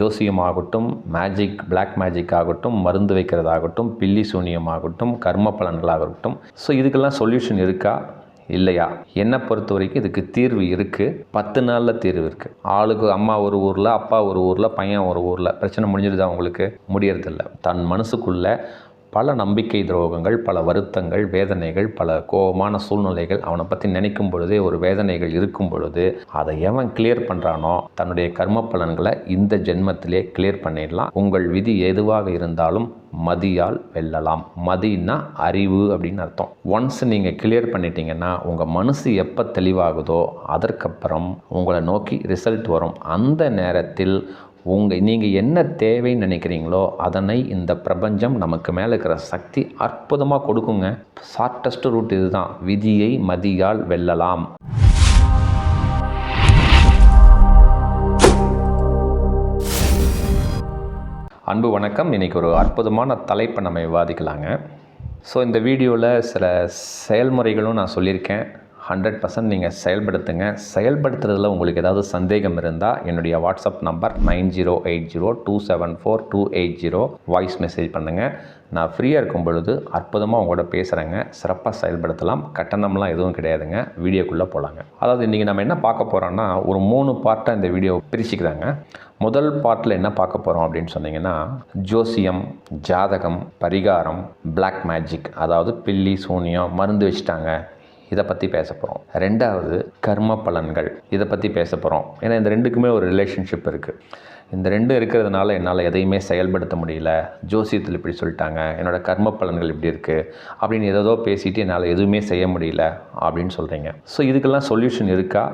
ஜோசியம் ஆகட்டும் magic black magic ஆகட்டும் மருந்து வைக்கிறதாகட்டும் பில்லி சூனியம் ஆகட்டும் கர்ம பலன்களாகட்டும். ஸோ இதுக்கெல்லாம் சொல்யூஷன் இருக்கா? இல்லையா? என்னை பொறுத்த வரைக்கும் இதுக்கு தீர்வு இருக்குது பத்து நாளில் தீர்வு இருக்குது ஆளுக்கு அம்மா ஒரு ஊரில் அப்பா ஒரு ஊரில் பையன் ஒரு ஊரில். பிரச்சனை முடிஞ்சிருதா அவங்களுக்கு முடியறதில்ல. தன் மனசுக்குள்ளே பல நம்பிக்கை துரோகங்கள் பல வருத்தங்கள் வேதனைகள் பல கோபமான சூழ்நிலைகள் அவனை பற்றி நினைக்கும் பொழுதே ஒரு வேதனைகள் இருக்கும் பொழுது அதை எவன் கிளியர் பண்ணுறானோ தன்னுடைய கர்ம பலன்களை இந்த ஜென்மத்திலே கிளியர் பண்ணிடலாம். உங்கள் விதி எதுவாக இருந்தாலும் மதியால் வெல்லலாம். மதினா அறிவு அப்படின்னு அர்த்தம். ஒன்ஸ் நீங்கள் கிளியர் பண்ணிட்டீங்கன்னா உங்கள் மனசு எப்போ தெளிவாகுதோ அதற்கப்புறம் உங்களை நோக்கி ரிசல்ட் வரும். அந்த நேரத்தில் உங்கள் நீங்கள் என்ன தேவைன்னு நினைக்கிறீங்களோ அதனை இந்த பிரபஞ்சம் நமக்கு மேலே இருக்கிற சக்தி அற்புதமாக கொடுக்குங்க. ஷார்ட்டஸ்ட் ரூட் இதுதான். விதியை மதியால் வெல்லலாம். அன்பு வணக்கம். இன்றைக்கி ஒரு அற்புதமான தலைப்பை நம்ம விவாதிக்கலாங்க. ஸோ இந்த வீடியோவில் சில செயல்முறைகளும் நான் சொல்லியிருக்கேன். ஹண்ட்ரட் பர்சன்ட் நீங்கள் செயல்படுத்துங்க. செயல்படுத்துறதுல உங்களுக்கு ஏதாவது சந்தேகம் இருந்தால் என்னுடைய WhatsApp number nine zero eight zero two seven four two eight zero. Voice message பண்ணுங்கள் நான் ஃப்ரீயாக இருக்கும் பொழுது அற்புதமாக உங்களோட பேசுகிறேங்க சிறப்பாக செயல்படுத்தலாம். கட்டணம்லாம் எதுவும் கிடையாதுங்க. வீடியோக்குள்ளே போகலாங்க அதாவது இன்றைக்கி நம்ம என்ன பார்க்க போகிறோன்னா ஒரு மூணு பார்ட்டாக இந்த வீடியோ பிரிச்சுக்கிறாங்க. முதல் பார்ட்டில் என்ன பார்க்க போகிறோம் அப்படின்னு சொன்னீங்கன்னா ஜோசியம் ஜாதகம் பரிகாரம் பிளாக் மேஜிக் அதாவது பில்லி சூனியம் மருந்து வச்சுட்டாங்க. இதை பற்றி பேச போகிறோம் ரெண்டாவது கர்ம பலன்கள். இதை பற்றி பேச போகிறோம் ஏன்னா இந்த ரெண்டுக்குமே ஒரு ரிலேஷன்ஷிப் இருக்குது இந்த ரெண்டும் இருக்கிறதுனால என்னால் எதையுமே செயல்படுத்த முடியல. ஜோசியத்தில் இப்படி சொல்லிட்டாங்க. என்னோடய கர்ம பலன்கள் இப்படி இருக்குது அப்படின்னு ஏதோ பேசிட்டு என்னால் எதுவுமே செய்ய முடியல அப்படின்னு சொல்கிறீங்க ஸோ இதுக்கெல்லாம் சொல்யூஷன் இருக்கா?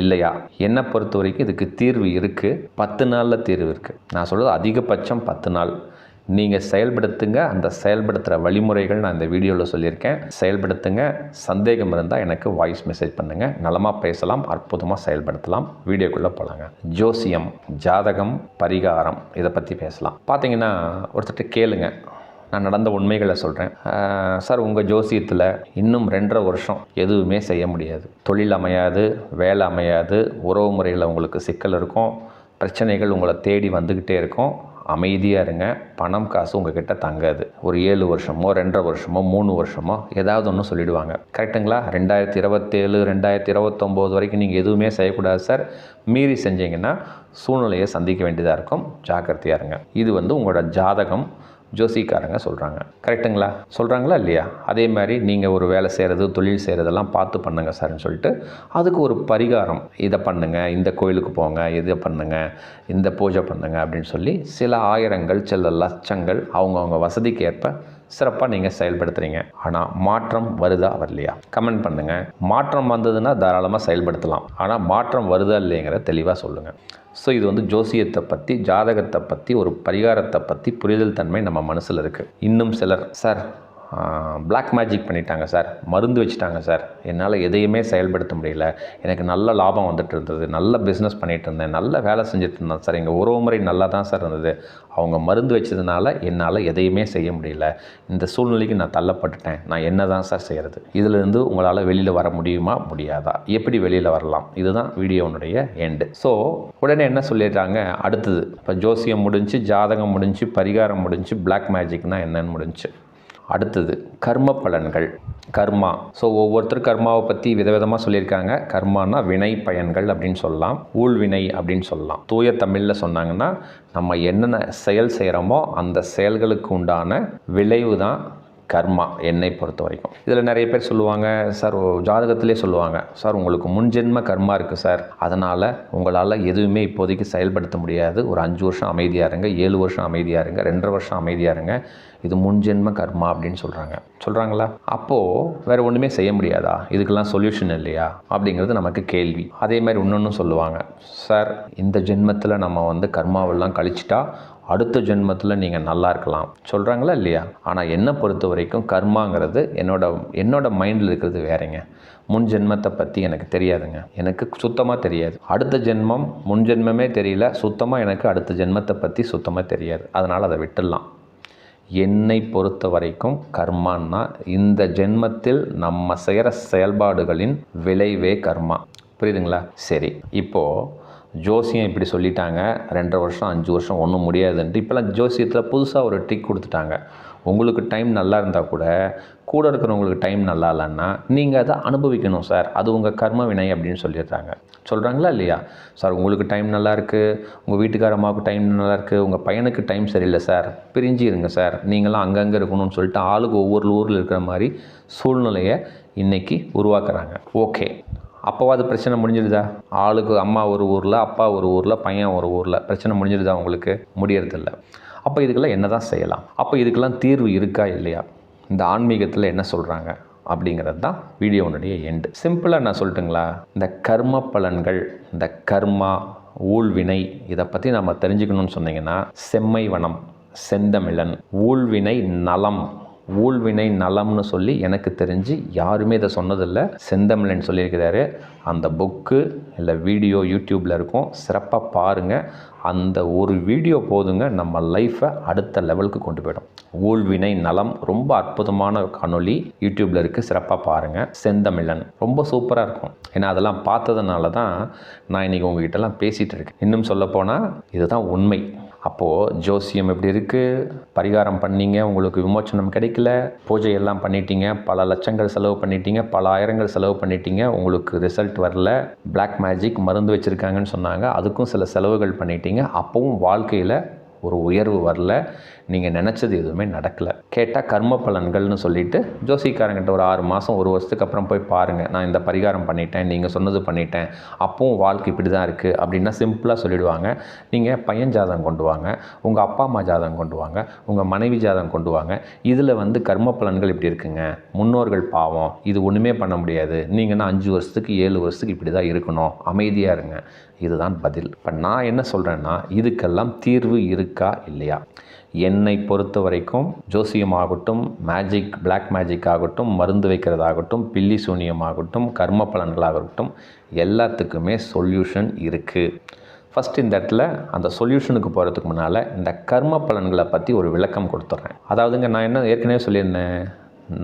இல்லையா? என்னை பொறுத்த வரைக்கும் இதுக்கு தீர்வு இருக்குது பத்து நாளில் தீர்வு இருக்குது நான் சொல்கிறது அதிகபட்சம் பத்து நாள். நீங்கள் செயல்படுத்துங்க அந்த செயல்படுத்துகிற வழிமுறைகள் நான் இந்த வீடியோவில் சொல்லியிருக்கேன். செயல்படுத்துங்க சந்தேகம் இருந்தால் எனக்கு வாய்ஸ் மெசேஜ் பண்ணுங்கள் நலமாக பேசலாம் அற்புதமாக செயல்படுத்தலாம். வீடியோக்குள்ளே போகலாங்க ஜோசியம் ஜாதகம் பரிகாரம் இதை பற்றி பேசலாம். பார்த்தீங்கன்னா ஒருத்தர்கிட்ட கேளுங்க. நான் நடந்த உண்மைகளை சொல்கிறேன் சார் உங்கள் ஜோசியத்தில் இன்னும் ரெண்டரை வருஷம் எதுவுமே செய்ய முடியாது. தொழில் அமையாது வேலை அமையாது உறவு முறையில் உங்களுக்கு சிக்கல் இருக்கும் பிரச்சனைகள் உங்களை தேடி வந்துக்கிட்டே இருக்கும். அமைதியாக இருங்க. பணம் காசு உங்ககிட்ட தங்காது. ஒரு ஏழு வருஷமோ ரெண்டரை வருஷமோ மூணு வருஷமோ ஏதாவது ஒன்று சொல்லிடுவாங்க. கரெக்டுங்களா ரெண்டாயிரத்தி இருபத்தேழு ரெண்டாயிரத்தி இருபத்தொம்போது வரைக்கும் நீங்கள் எதுவுமே செய்யக்கூடாது சார் மீறி செஞ்சீங்கன்னா சூழ்நிலையை சந்திக்க வேண்டியதாக இருக்கும். ஜாக்கிரதையாக இருங்க. இது வந்து உங்களோட ஜாதகம். ஜோசிக்காரங்க சொல்கிறாங்க கரெக்டுங்களா சொல்கிறாங்களா இல்லையா? அதே மாதிரி நீங்கள் ஒரு வேலை செய்கிறது தொழில் செய்கிறதெல்லாம் பார்த்து பண்ணுங்கள் சார்னு சொல்லிட்டு அதுக்கு ஒரு பரிகாரம். இதை பண்ணுங்கள் இந்த கோயிலுக்கு போங்க இதை பண்ணுங்கள் இந்த பூஜை பண்ணுங்கள் அப்படின்னு சொல்லி சில ஆயிரங்கள் சில லட்சங்கள் அவங்கவுங்க வசதிக்கு ஏற்ப சிறப்பாக நீங்கள் செயல்படுத்துகிறீங்க ஆனால் மாற்றம் வருதா வரலையா? கமெண்ட் பண்ணுங்கள் மாற்றம் வந்ததுன்னா தாராளமாக செயல்படுத்தலாம். ஆனால் மாற்றம் வருதா இல்லைங்கிற தெளிவாக சொல்லுங்கள் ஸோ இது வந்து ஜோசியத்தை பற்றி ஜாதகத்தை பற்றி ஒரு பரிகாரத்தை பற்றி புரிதல் தன்மை நம்ம மனசில் இருக்குது இன்னும் சிலர் சார் பிளாக் மேஜிக் பண்ணிட்டாங்க சார் மருந்து வச்சுட்டாங்க சார் என்னால் எதையுமே செயல்படுத்த முடியல. எனக்கு நல்ல லாபம் வந்துட்டு இருந்தது. நல்ல பிஸ்னஸ் பண்ணிகிட்டு இருந்தேன். நல்ல வேலை செஞ்சுட்டு இருந்தேன் சார் எங்கள் உறவு முறை நல்லா தான் சார் இருந்தது. அவங்க மருந்து வச்சதுனால என்னால் எதையுமே செய்ய முடியல. இந்த சூழ்நிலைக்கு நான் தள்ளப்பட்டுட்டேன். நான் என்ன தான் சார் செய்கிறது இதிலிருந்து உங்களால் வெளியில் வர முடியுமா? முடியாதா? எப்படி வெளியில் வரலாம்? இதுதான் வீடியோனுடைய எண்டு ஸோ உடனே என்ன சொல்லிடுறாங்க? அடுத்தது. இப்போ ஜோசியம் முடிஞ்சு ஜாதகம் முடிஞ்சு பரிகாரம் முடிஞ்சு பிளாக் மேஜிக்னால் என்னன்னு முடிஞ்சு. அடுத்தது கர்ம பலன்கள். கர்மா. ஸோ ஒவ்வொருத்தர் கர்மாவை பற்றி விதவிதமாக சொல்லியிருக்காங்க. கர்மானா வினை பயன்கள் அப்படின்னு சொல்லலாம். ஊழ்வினை அப்படின்னு சொல்லலாம். தூய தமிழில் சொன்னாங்கன்னா நம்ம என்னென்ன செயல் செய்கிறோமோ அந்த செயல்களுக்கு உண்டான விளைவு தான் கர்மா என்னை பொறுத்த வரைக்கும் இதில் நிறைய பேர் சொல்லுவாங்க சார் ஜாதகத்திலே சொல்லுவாங்க சார் உங்களுக்கு முன்ஜென்ம கர்மா இருக்குது சார். அதனால் உங்களால் எதுவுமே இப்போதைக்கு செயல்படுத்த முடியாது. ஒரு அஞ்சு வருஷம் அமைதியாக இருங்க ஏழு வருஷம் அமைதியாக இருங்க ரெண்டரை வருஷம் அமைதியாக இருங்க. இது முன்ஜென்ம கர்மா அப்படின்னு சொல்கிறாங்க சொல்கிறாங்களா அப்போது வேறு ஒன்றுமே செய்ய முடியாதா? இதுக்கெல்லாம் சொல்யூஷன் இல்லையா? அப்படிங்கிறது நமக்கு கேள்வி. அதே மாதிரி இன்னொன்று சொல்லுவாங்க சார் இந்த ஜென்மத்தில் நம்ம வந்து கர்மாவெல்லாம் கழிச்சிட்டா அடுத்த ஜென்மத்தில் நீங்கள் நல்லா இருக்கலாம். சொல்கிறாங்களா இல்லையா? ஆனால் என்னை பொறுத்த வரைக்கும் கர்மாங்கிறது என்னோட என்னோட மைண்டில் இருக்கிறது வேறங்க. முன் ஜென்மத்தை பற்றி எனக்கு தெரியாதுங்க. எனக்கு சுத்தமாக தெரியாது. அடுத்த ஜென்மம் முன் ஜென்மமே தெரியல. சுத்தமாக எனக்கு அடுத்த ஜென்மத்தை பற்றி சுத்தமாக தெரியாது. அதனால் அதை விட்டுடலாம். என்னை பொறுத்த வரைக்கும் கர்மான்னா இந்த ஜென்மத்தில் நம்ம செய்கிற செயல்பாடுகளின் விளைவே கர்மா. புரியுதுங்களா? சரி. இப்போது ஜோசியம் இப்படி சொல்லிட்டாங்க ரெண்டரை வருஷம் அஞ்சு வருஷம் ஒன்றும் முடியாதுன்ட்டு. இப்போல்லாம் ஜோசியத்தில் புதுசாக ஒரு ட்ரிக் கொடுத்துட்டாங்க. உங்களுக்கு டைம் நல்லா இருந்தால் கூட கூட இருக்கிறவங்களுக்கு டைம் நல்லா இல்லைன்னா நீங்கள் அதை அனுபவிக்கணும் சார். அது உங்கள் கர்ம வினை அப்படின்னு சொல்லிடுறாங்க. சொல்கிறாங்களா இல்லையா? சார் உங்களுக்கு டைம் நல்லா இருக்குது உங்கள் வீட்டுக்கார அம்மாவுக்கு டைம் நல்லா இருக்குது உங்கள் பையனுக்கு டைம் சரியில்லை சார். பிரிஞ்சு இருங்க சார். நீங்களாம் அங்கங்கே இருக்கணும்னு சொல்லிட்டு ஆளுக்கு ஒவ்வொரு ஊரில் இருக்கிற மாதிரி சூழ்நிலையை இன்றைக்கி உருவாக்குறாங்க. ஓகே. அப்போவாது பிரச்சனை முடிஞ்சிடுதா? ஆளுக்கு அம்மா ஒரு ஊரில் அப்பா ஒரு ஊரில் பையன் ஒரு ஊரில் பிரச்சனை முடிஞ்சிடுதா உங்களுக்கு? முடியறதில்ல. அப்போ இதுக்கெல்லாம் என்ன தான் செய்யலாம்? அப்போ இதுக்கெல்லாம் தீர்வு இருக்கா இல்லையா? இந்த ஆன்மீகத்தில் என்ன சொல்கிறாங்க அப்படிங்கிறது தான் வீடியோனுடைய எண்டு சிம்பிளாக நான் சொல்லட்டுங்களா? இந்த கர்ம பலன்கள் இந்த கர்மா ஊழ்வினை இதை பற்றி நம்ம தெரிஞ்சுக்கணும்னு சொன்னீங்கன்னா செம்மை வனம் செந்தமிழன் ஊழ்வினை நலம் ஊழ்வினை நலம்னு சொல்லி எனக்கு தெரிஞ்சு யாருமே இதை சொன்னதில்லை. செந்தமிழன் சொல்லியிருக்கிறாரு அந்த புக்கு இல்லை வீடியோ யூடியூப்பில் இருக்கும் சிறப்பாக பாருங்கள் அந்த ஒரு வீடியோ போதுங்க நம்ம லைஃப்பை அடுத்த லெவலுக்கு கொண்டு போயிடும். ஊழ்வினை நலம் ரொம்ப அற்புதமான காணொளி. யூடியூப்பில் இருக்குது சிறப்பாக பாருங்கள் செந்தமிழன் ரொம்ப சூப்பராக இருக்கும். ஏன்னா அதெல்லாம் பார்த்ததுனால தான் நான் இன்றைக்கி உங்ககிட்டலாம் பேசிகிட்டு இருக்கேன். இன்னும் சொல்லப்போனால் இதுதான் உண்மை. அப்போது ஜோசியம் எப்படி இருக்குது பரிகாரம் பண்ணீங்க உங்களுக்கு விமோச்சனம் கிடைக்கல. பூஜை எல்லாம் பண்ணிட்டீங்க பல லட்சங்கள் செலவு பண்ணிட்டீங்க பல ஆயிரங்கள் செலவு பண்ணிட்டீங்க உங்களுக்கு ரிசல்ட் வரல. பிளாக் மேஜிக் மருந்து வச்சுருக்காங்கன்னு சொன்னாங்க. அதுக்கும் சில செலவுகள் பண்ணிட்டீங்க. அப்போவும் வாழ்க்கையில் ஒரு உயர்வு வரல. நீங்கள் நினச்சது எதுவுமே நடக்கலை. கேட்டால் கர்ம பலன்கள்னு சொல்லிட்டு ஜோசிக்காரங்கிட்ட ஒரு ஆறு மாதம் ஒரு வருஷத்துக்கு அப்புறம் போய் பாருங்கள் நான் இந்த பரிகாரம் பண்ணிட்டேன் நீங்கள் சொன்னது பண்ணிட்டேன். அப்பவும் வாழ்க்கை இப்படி தான் இருக்குது அப்படின்னா சிம்பிளாக சொல்லிடுவாங்க. நீங்கள் பையன் ஜாதகம் கொண்டு வாங்க உங்கள் அப்பா அம்மா ஜாதகம் கொண்டு வாங்க உங்கள் மனைவி ஜாதகம் கொண்டு வாங்க. இதில் வந்து கர்ம பலன்கள் இப்படி இருக்குங்க. முன்னோர்கள் பாவம் இது ஒன்றுமே பண்ண முடியாது. நீங்கன்னா அஞ்சு வருஷத்துக்கு ஏழு வருஷத்துக்கு இப்படி தான் இருக்கணும். அமைதியாக இருங்க. இதுதான் பதில். இப்போ நான் என்ன சொல்கிறேன்னா இதுக்கெல்லாம் தீர்வு இருக்கா இல்லையா? என்னை பொறுத்த வரைக்கும் ஜோசியம் ஆகட்டும் மேஜிக் பிளாக் மேஜிக் ஆகட்டும் மருந்து வைக்கிறதாகட்டும் பில்லி சூனியம் ஆகட்டும் கர்ம பலன்களாகட்டும் எல்லாத்துக்குமே சொல்யூஷன் இருக்குது ஃபஸ்ட் இந்த இடத்துல அந்த சொல்யூஷனுக்கு போகிறதுக்கு முன்னால் இந்த கர்ம பலன்களை பற்றி ஒரு விளக்கம் கொடுத்துட்றேன் அதாவதுங்க நான் என்ன ஏற்கனவே சொல்லியிருந்தேன்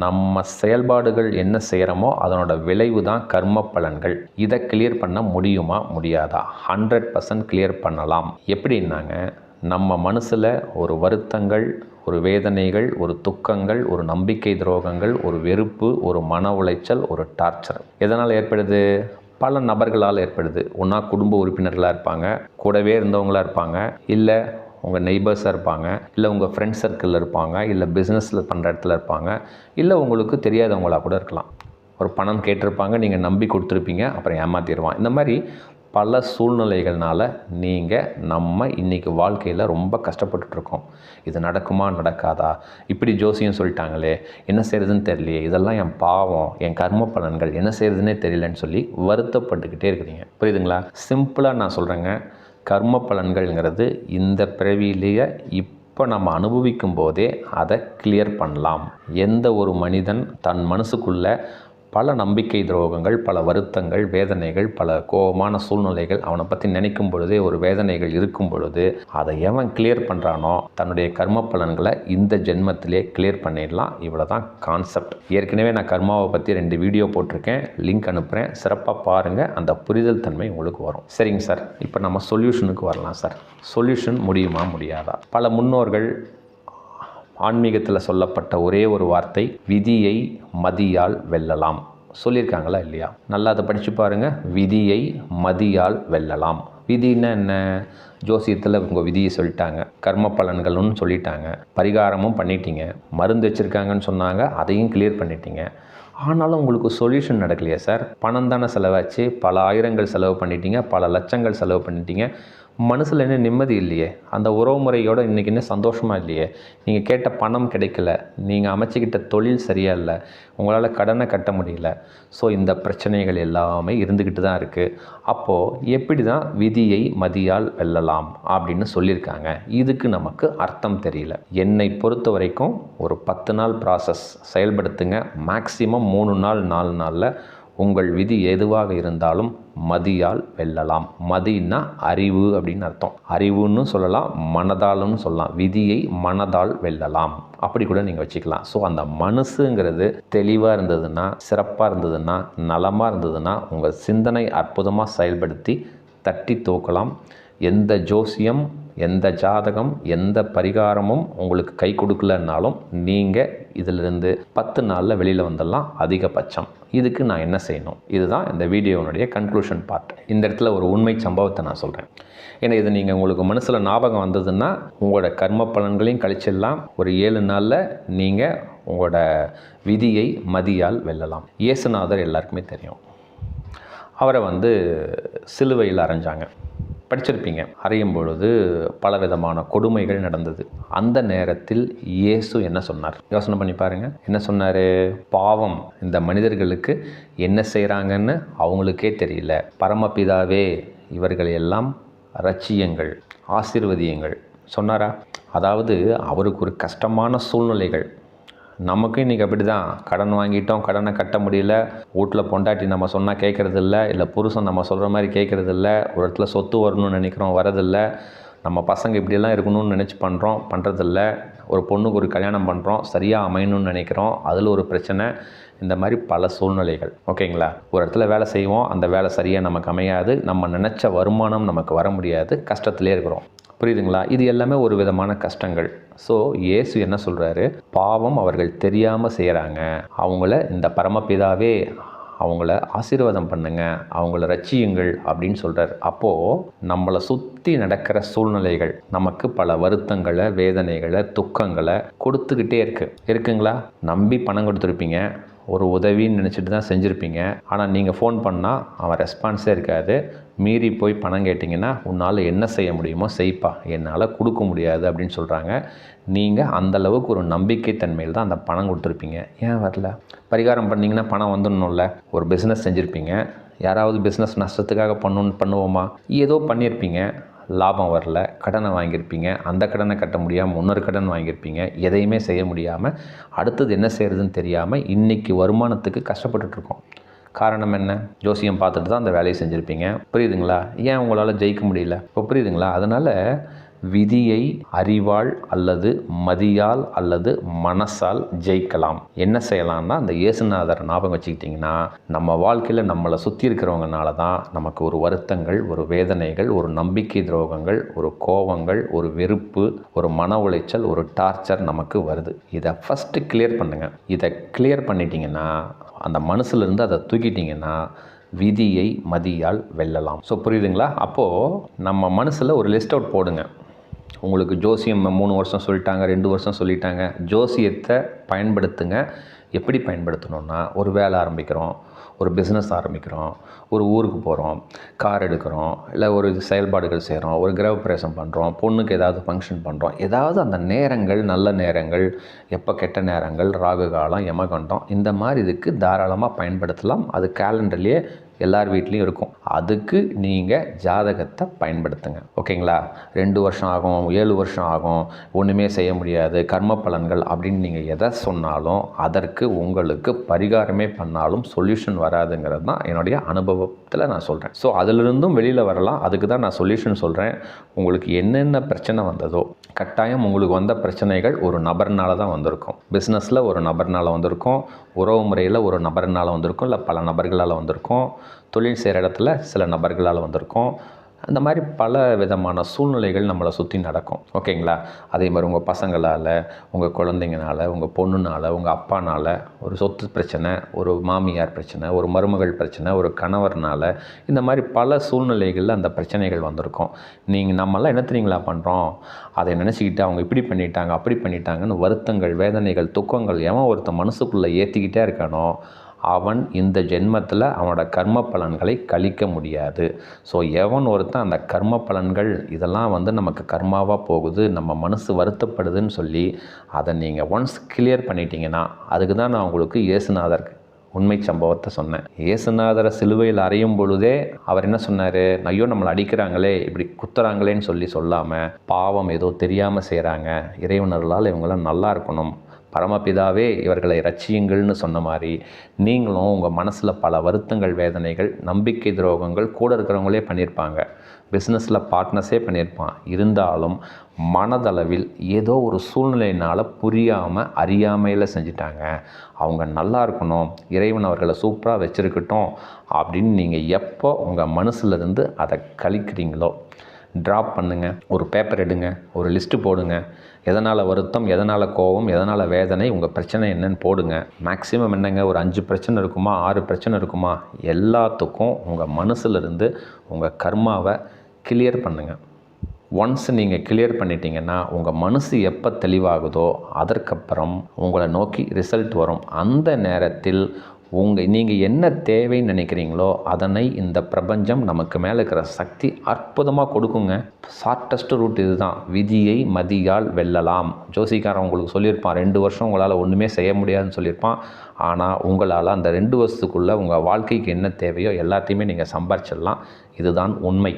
நம்ம செயல்பாடுகள் என்ன செய்கிறோமோ அதனோட விளைவு தான் கர்ம பலன்கள். இதை கிளியர் பண்ண முடியுமா முடியாதா? ஹண்ட்ரட் பர்சன்ட் கிளியர் பண்ணலாம். எப்படின்னாங்க நம்ம மனசில் ஒரு வருத்தங்கள் ஒரு வேதனைகள் ஒரு துக்கங்கள் ஒரு நம்பிக்கை துரோகங்கள் ஒரு வெறுப்பு ஒரு மன உளைச்சல் ஒரு டார்ச்சர். எதனால் ஏற்படுது? பல நபர்களால் ஏற்படுது. ஒன்றா குடும்ப உறுப்பினர்களாக இருப்பாங்க கூடவே இருந்தவங்களாக இருப்பாங்க இல்லை உங்கள் நெய்பர்ஸாக இருப்பாங்க இல்லை உங்கள் ஃப்ரெண்ட்ஸ் சர்க்கிளில் இருப்பாங்க இல்லை பிஸ்னஸில் பண்ணுற இடத்துல இருப்பாங்க இல்லை உங்களுக்கு தெரியாதவங்களாக கூட இருக்கலாம். ஒரு பணம் கேட்டிருப்பாங்க நீங்கள் நம்பி கொடுத்துருப்பீங்க அப்புறம் ஏமாத்திடுவான். இந்த மாதிரி பல சூழ்நிலைகள்னால நீங்கள் நம்ம இன்றைக்கி வாழ்க்கையில் ரொம்ப கஷ்டப்பட்டுட்ருக்கோம். இது நடக்குமா நடக்காதா? இப்படி ஜோசியம் சொல்லிட்டாங்களே என்ன செய்கிறதுன்னு தெரியலையே இதெல்லாம் என் பாவம் என் கர்ம பலன்கள் என்ன செய்கிறதுனே தெரியலன்னு சொல்லி வருத்தப்பட்டுக்கிட்டே இருக்கிறீங்க. புரியுதுங்களா? சிம்பிளாக நான் சொல்கிறேங்க கர்ம பலன்கள்ங்கிறது இந்த பிறவியிலேயே இப்போ நம்ம அனுபவிக்கும் போதே அதை கிளியர் பண்ணலாம். எந்த ஒரு மனிதன் தன் மனசுக்குள்ளே பல நம்பிக்கை துரோகங்கள் பல வருத்தங்கள் வேதனைகள் பல கோபமான சூழ்நிலைகள் அவனை பற்றி நினைக்கும் பொழுதே ஒரு வேதனைகள் இருக்கும் பொழுது அதை எவன் கிளியர் பண்ணுறானோ தன்னுடைய கர்ம பலன்களை இந்த ஜென்மத்திலே கிளியர் பண்ணிடலாம். இவ்வளோ தான் கான்செப்ட் ஏற்கனவே நான் கர்மாவை பற்றி ரெண்டு வீடியோ போட்டிருக்கேன். லிங்க் அனுப்புகிறேன் சிறப்பாக பாருங்கள் அந்த புரிதல் தன்மை உங்களுக்கு வரும். சரிங்க சார் இப்போ நம்ம சொல்யூஷனுக்கு வரலாம் சார் சொல்யூஷன் முடியுமா முடியாதா? பல முன்னோர்கள் ஆன்மீகத்தில் சொல்லப்பட்ட ஒரே ஒரு வார்த்தை விதியை மதியால் வெல்லலாம். சொல்லியிருக்காங்களா இல்லையா? நல்லா அதை படித்து பாருங்கள் விதியை மதியால் வெல்லலாம். விதின்னா என்ன? ஜோசியத்தில் உங்கள் விதியை சொல்லிட்டாங்க. கர்ம பலன்கள்னு சொல்லிட்டாங்க. பரிகாரமும் பண்ணிட்டீங்க. மருந்து வச்சுருக்காங்கன்னு சொன்னாங்க. அதையும் கிளியர் பண்ணிட்டீங்க. ஆனாலும் உங்களுக்கு சொல்யூஷன் நடக்கலையா சார் பணம் தானே செலவாச்சு. பல ஆயிரங்கள் செலவு பண்ணிட்டீங்க. பல லட்சங்கள் செலவு பண்ணிட்டீங்க. மனசில் என்ன நிம்மதி இல்லையே? அந்த உறவு முறையோடு இன்றைக்கி என்ன சந்தோஷமாக இல்லையே? நீங்கள் கேட்ட பணம் கிடைக்கல. நீங்கள் அமைச்சிக்கிட்ட தொழில் சரியாக இல்லை. உங்களால் கடனை கட்ட முடியல. ஸோ இந்த பிரச்சனைகள் எல்லாமே இருந்துக்கிட்டு தான் இருக்குது அப்போது எப்படி தான் விதியை மதியால் வெல்லலாம் அப்படின்னு சொல்லியிருக்காங்க. இதுக்கு நமக்கு அர்த்தம் தெரியல. என்னை பொறுத்த வரைக்கும் ஒரு பத்து நாள் ப்ராசஸ் செயல்படுத்துங்க. மேக்ஸிமம் மூணு நாள் நாலு நாளில் உங்கள் விதி எதுவாக இருந்தாலும் மதியால் வெல்லலாம். மதினா அறிவு அப்படின்னு அர்த்தம். அறிவுன்னு சொல்லலாம் மனதால்னு சொல்லலாம். விதியை மனதால் வெல்லலாம். அப்படி கூட நீங்கள் வச்சுக்கலாம். ஸோ அந்த மனசுங்கிறது தெளிவாக இருந்ததுன்னா சிறப்பாக இருந்ததுன்னா நலமாக இருந்ததுன்னா உங்கள் சிந்தனை அற்புதமாக செயல்படுத்தி தட்டி தூக்கலாம். எந்த ஜோசியம் எந்த ஜாதகம் எந்த பரிகாரமும் உங்களுக்கு கை கொடுக்கலன்னாலும் நீங்கள் இதிலிருந்து பத்து நாளில் வெளியில் வந்துடலாம் அதிகபட்சம். இதுக்கு நான் என்ன செய்யணும்? இதுதான் இந்த வீடியோனுடைய கன்க்ளூஷன் பார்ட் இந்த இடத்துல ஒரு உண்மை சம்பவத்தை நான் சொல்கிறேன் ஏன்னா இது நீங்கள் உங்களுக்கு மனசில் ஞாபகம் வந்ததுன்னா உங்களோட கர்ம பலன்களையும் கழிச்சிடலாம். ஒரு ஏழு நாளில் நீங்கள் உங்களோட விதியை மதியால் வெல்லலாம். இயேசுநாதர் எல்லாருக்குமே தெரியும். அவரை வந்து சிலுவையில் அரைஞ்சாங்க. படிச்சிருப்பீங்க. அறையும் பொழுது பலவிதமான கொடுமைகள் நடந்தது. அந்த நேரத்தில் இயேசு என்ன சொன்னார்? யோசனை பண்ணி பாருங்க. என்ன சொன்னார்? பாவம் இந்த மனிதர்களுக்கு என்ன செய்கிறாங்கன்னு அவங்களுக்கே தெரியல. பரமபிதாவே இவர்கள் எல்லாம் ரட்சியங்கள் ஆசீர்வதியங்கள். சொன்னாரா? அதாவது அவருக்கு ஒரு கஷ்டமான சூழ்நிலைகள். நமக்கும் இன்றைக்கி அப்படி தான் கடன் வாங்கிட்டோம் கடனை கட்ட முடியல. வீட்டில் பொண்டாட்டி நம்ம சொன்னால் கேட்குறது இல்லை இல்லை புருஷன் நம்ம சொல்கிற மாதிரி கேட்குறது இல்லை ஒரு இடத்துல சொத்து வரணும்னு நினைக்கிறோம் வரதில்லை. நம்ம பசங்க இப்படியெல்லாம் இருக்கணும்னு நினச்சி பண்ணுறோம் பண்ணுறதில்ல ஒரு பொண்ணுக்கு ஒரு கல்யாணம் பண்ணுறோம் சரியாக அமையணும்னு நினைக்கிறோம் அதில் ஒரு பிரச்சனை. இந்த மாதிரி பல சூழ்நிலைகள். ஓகேங்களா? ஒரு இடத்துல வேலை செய்வோம் அந்த வேலை சரியாக நமக்கு அமையாது. நம்ம நினச்ச வருமானம் நமக்கு வர முடியாது. கஷ்டத்துலேயே இருக்கிறோம். புரியுதுங்களா? இது எல்லாமே ஒரு விதமான கஷ்டங்கள். ஸோ இயேசு என்ன சொல்கிறாரு பாவம் அவர்கள் தெரியாமல் செய்கிறாங்க அவங்கள இந்த பரமபிதாவே அவங்கள ஆசீர்வாதம் பண்ணுங்க. அவங்கள ரட்சியுங்கள் அப்படின்னு சொல்கிறார் அப்போது நம்மளை சுற்றி நடக்கிற சூழ்நிலைகள் நமக்கு பல வருத்தங்களை வேதனைகளை துக்கங்களை கொடுத்துக்கிட்டே இருக்குது இருக்குங்களா? நம்பி பணம் கொடுத்துருப்பீங்க. ஒரு உதவின்னு நினச்சிட்டு தான் செஞ்சுருப்பீங்க. ஆனால் நீங்கள் ஃபோன் பண்ணால் அவன் ரெஸ்பான்ஸே இருக்காது. மீறி போய் பணம் கேட்டிங்கன்னா உன்னால் என்ன செய்ய முடியுமோ செய்ப்பா. என்னால் கொடுக்க முடியாது அப்படின்னு சொல்கிறாங்க நீங்கள் அந்தளவுக்கு ஒரு நம்பிக்கை தன்மையில் தான் அந்த பணம் கொடுத்துருப்பீங்க. ஏன் வரல? பரிகாரம் பண்ணிங்கன்னா பணம் வந்துடணும்ல. ஒரு பிஸ்னஸ் செஞ்சுருப்பீங்க. யாராவது பிஸ்னஸ் நஷ்டத்துக்காக பண்ணணுன்னு பண்ணுவோமா? ஏதோ பண்ணியிருப்பீங்க லாபம் வரல கடனை வாங்கியிருப்பீங்க. அந்த கடனை கட்ட முடியாமல் இன்னொரு கடன் வாங்கியிருப்பீங்க. எதையுமே செய்ய முடியாமல் அடுத்தது என்ன செய்கிறதுன்னு தெரியாமல் இன்றைக்கி வருமானத்துக்கு கஷ்டப்பட்டுட்ருக்கோம். காரணம் என்ன? ஜோசியம் பார்த்துட்டு தான் அந்த வேலையை செஞ்சுருப்பீங்க. புரியுதுங்களா? ஏன் உங்களால் ஜெயிக்க முடியல? இப்போ புரியுதுங்களா? அதனால் விதியை அறிவால் அல்லது மதியால் அல்லது மனசால் ஜெயிக்கலாம். என்ன செய்யலாம்னா அந்த இயேசுநாதர் ஞாபகம் வச்சுக்கிட்டிங்கன்னா நம்ம வாழ்க்கையில் நம்மளை சுற்றி இருக்கிறவங்கனால தான் நமக்கு ஒரு வருத்தங்கள் ஒரு வேதனைகள் ஒரு நம்பிக்கை துரோகங்கள் ஒரு கோபங்கள் ஒரு வெறுப்பு ஒரு மன உளைச்சல் ஒரு டார்ச்சர் நமக்கு வருது. இதை ஃபஸ்ட்டு கிளியர் பண்ணுங்கள் இதை கிளியர் பண்ணிட்டீங்கன்னா அந்த மனசுலேருந்து அதை தூக்கிட்டிங்கன்னா விதியை மதியால் வெல்லலாம். ஸோ புரியுதுங்களா? அப்போது நம்ம மனசில் ஒரு லிஸ்ட் அவுட் போடுங்க. உங்களுக்கு ஜோசியம் மூணு வருஷம் சொல்லிட்டாங்க ரெண்டு வருஷம் சொல்லிட்டாங்க. ஜோசியத்தை பயன்படுத்துங்க. எப்படி பயன்படுத்தணும்னா ஒரு வேலை ஆரம்பிக்கிறோம் ஒரு பிஸ்னஸ் ஆரம்பிக்கிறோம் ஒரு ஊருக்கு போகிறோம் கார் எடுக்கிறோம் இல்லை ஒரு செயல்பாடுகள் செய்கிறோம் ஒரு கிரகப்பிரவேசம் பண்ணுறோம் பொண்ணுக்கு ஏதாவது ஃபங்க்ஷன் பண்ணுறோம் ஏதாவது அந்த நேரங்கள் நல்ல நேரங்கள் எப்போ கெட்ட நேரங்கள் ராகு காலம் யமகண்டம் இந்த மாதிரி இதுக்கு தாராளமாக பயன்படுத்தலாம். அது கேலண்டர்லேயே எல்லார் வீட்லேயும் இருக்கும். அதுக்கு நீங்கள் ஜாதகத்தை பயன்படுத்துங்க. ஓகேங்களா? ரெண்டு வருஷம் ஆகும் ஏழு வருஷம் ஆகும் ஒன்றுமே செய்ய முடியாது கர்ம பலன்கள் அப்படின்னு நீங்கள் எதை சொன்னாலும் அதற்கு உங்களுக்கு பரிகாரமே பண்ணாலும் சொல்யூஷன் வராதுங்கிறது தான் என்னுடைய அனுபவத்தில் நான் சொல்கிறேன் ஸோ அதிலிருந்தும் வெளியில் வரலாம். அதுக்கு தான் நான் சொல்யூஷன் சொல்கிறேன் உங்களுக்கு என்னென்ன பிரச்சனை வந்ததோ கட்டாயம் உங்களுக்கு வந்த பிரச்சனைகள் ஒரு நபர்னால தான் வந்திருக்கும். பிஸ்னஸில் ஒரு நபர்னால் வந்திருக்கும். உறவு முறையில் ஒரு நபர்னால் வந்திருக்கும். இல்லை பல நபர்களால் வந்திருக்கும். தொழில் செய்கிற இடத்துல சில நபர்களால் வந்திருக்கும். அந்த மாதிரி பல விதமான சூழ்நிலைகள் நம்மளை சுற்றி நடக்கும். ஓகேங்களா? அதே மாதிரி உங்கள் பசங்களால் உங்கள் குழந்தைங்கனால உங்கள் பொண்ணுனால் உங்கள் அப்பானால் ஒரு சொத்து பிரச்சனை ஒரு மாமியார் பிரச்சனை ஒரு மருமகள் பிரச்சனை ஒரு கணவர்னால் இந்த மாதிரி பல சூழ்நிலைகளில் அந்த பிரச்சனைகள் வந்திருக்கும். நீங்கள் நம்மளாம் என்ன தெரியுங்களா பண்ணுறோம்? அதை நினச்சிக்கிட்டு அவங்க இப்படி பண்ணிட்டாங்க அப்படி பண்ணிட்டாங்கன்னு வருத்தங்கள் வேதனைகள் துக்கங்கள் எவன் ஒருத்தன் மனசுக்குள்ளே ஏற்றிக்கிட்டே இருக்கானோ? அவன் இந்த ஜென்மத்தில் அவனோட கர்ம பலன்களை கழிக்க முடியாது. ஸோ எவன் ஒருத்தன் அந்த கர்ம பலன்கள் இதெல்லாம் வந்து நமக்கு கர்மாவாக போகுது நம்ம மனசு வருத்தப்படுதுன்னு சொல்லி அதை நீங்கள் ஒன்ஸ் கிளியர் பண்ணிட்டீங்கன்னா அதுக்கு தான் நான் உங்களுக்கு இயேசுநாதர் உண்மை சம்பவத்தை சொன்னேன். இயேசுநாதரை சிலுவையில் அறையும் பொழுதே அவர் என்ன சொன்னார்? ஐயோ நம்மளை அடிக்கிறாங்களே இப்படி குத்துறாங்களேன்னு சொல்லி சொல்லாமல் பாவம் ஏதோ தெரியாமல் செய்கிறாங்க இறைவனர்களால் இவங்களாம் நல்லா இருக்கணும். பரமபிதாவே இவர்களை ரட்சியுங்கள்னு சொன்ன மாதிரி நீங்களும் உங்கள் மனசில் பல வருத்தங்கள் வேதனைகள் நம்பிக்கை துரோகங்கள் கூட இருக்கிறவங்களே பண்ணியிருப்பாங்க. பிஸ்னஸில் பார்ட்னர்ஸே பண்ணியிருப்பான். இருந்தாலும் மனதளவில் ஏதோ ஒரு சூழ்நிலையினால் புரியாமல் அறியாமையில் செஞ்சிட்டாங்க. அவங்க நல்லா இருக்கணும் இறைவன் அவர்களை சூப்பராக வச்சுருக்கட்டும் அப்படின்னு நீங்கள் எப்போ உங்கள் மனசுலேருந்து அதை கழிக்கிறீங்களோ ட்ராப் பண்ணுங்கள் ஒரு பேப்பர் எடுங்க ஒரு லிஸ்ட்டு போடுங்க. எதனால் வருத்தம் எதனால் கோபம் எதனால் வேதனை உங்கள் பிரச்சனை என்னன்னு போடுங்க. மேக்ஸிமம் என்னங்க? ஒரு அஞ்சு பிரச்சனை இருக்குமா? ஆறு பிரச்சனை இருக்குமா? எல்லாத்துக்கும் உங்கள் மனசுலேருந்து உங்கள் கர்மாவை கிளியர் பண்ணுங்கள் ஒன்ஸ் நீங்கள் கிளியர் பண்ணிட்டீங்கன்னா உங்கள் மனசு எப்போ தெளிவாகுதோ அதற்கப்புறம் உங்களை நோக்கி ரிசல்ட் வரும். அந்த நேரத்தில் உங்கள் நீங்கள் என்ன தேவைன்னு நினைக்கிறீங்களோ அதனை இந்த பிரபஞ்சம் நமக்கு மேலே இருக்கிற சக்தி அற்புதமாக கொடுக்குங்க. ஷார்ட்டஸ்ட் ரூட் இதுதான். விதியை மதியால் வெல்லலாம். ஜோசிக்காரன் உங்களுக்கு சொல்லியிருப்பான் ரெண்டு வருஷம் உங்களால் ஒன்றுமே செய்ய முடியாதுன்னு சொல்லியிருப்பான். ஆனால் உங்களால் அந்த ரெண்டு வருஷத்துக்குள்ளே உங்கள் வாழ்க்கைக்கு என்ன தேவையோ எல்லாத்தையுமே நீங்கள் சம்பாரிச்சிடலாம். இதுதான் உண்மை.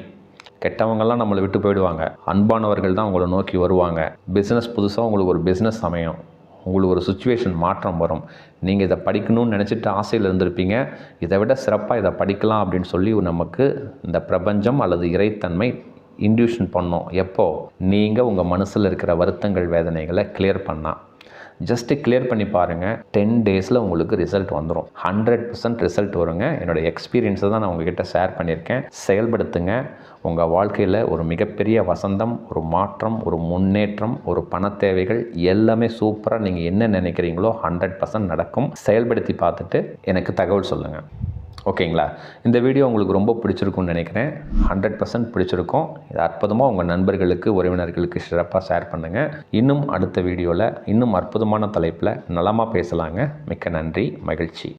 கெட்டவங்கள்லாம் நம்மளை விட்டு போயிடுவாங்க. அன்பானவர்கள் தான் உங்களை நோக்கி வருவாங்க. பிஸ்னஸ் புதுசாக உங்களுக்கு ஒரு பிஸ்னஸ் அமையும். உங்களுக்கு ஒரு சுச்சுவேஷன் மாற்றம் வரும். நீங்கள் இதை படிக்கணும்னு நினச்சிட்டு ஆசையில் இருந்திருப்பீங்க. இதை விட சிறப்பாக இதை படிக்கலாம் அப்படின்னு சொல்லி நமக்கு இந்த பிரபஞ்சம் அல்லது இறைத்தன்மை இன்டியூஷன் பண்ணோம். எப்போ? நீங்கள் உங்கள் மனசில் இருக்கிற வருத்தங்கள் வேதனைகளை கிளியர் பண்ணால் ஜஸ்ட்டு கிளியர் பண்ணி பாருங்கள் டென் டேஸில் உங்களுக்கு ரிசல்ட் வந்துடும் ஹண்ட்ரட் பர்சன்ட் ரிசல்ட் வருங்க. என்னோடய எக்ஸ்பீரியன்ஸை தான் நான் உங்ககிட்ட ஷேர் பண்ணியிருக்கேன். செயல்படுத்துங்க. உங்கள் வாழ்க்கையில் ஒரு மிகப்பெரிய வசந்தம் ஒரு மாற்றம் ஒரு முன்னேற்றம் ஒரு பண தேவைகள் எல்லாமே சூப்பராக நீங்கள் என்ன நினைக்கிறீங்களோ ஹண்ட்ரட் பர்சன்ட் நடக்கும். செயல்படுத்தி பார்த்துட்டு எனக்கு தகவல் சொல்லுங்கள் ஓகேங்களா? இந்த வீடியோ உங்களுக்கு ரொம்ப பிடிச்சிருக்கும்னு நினைக்கிறேன். ஹண்ட்ரட் பர்சன்ட் பிடிச்சிருக்கும். இது அற்புதமாக உங்கள் நண்பர்களுக்கு உறவினர்களுக்கு சிறப்பாக ஷேர் பண்ணுங்கள் இன்னும் அடுத்த வீடியோவில் இன்னும் அற்புதமான தலைப்பில் நலமாக பேசலாங்க. மிக்க நன்றி மகிழ்ச்சி.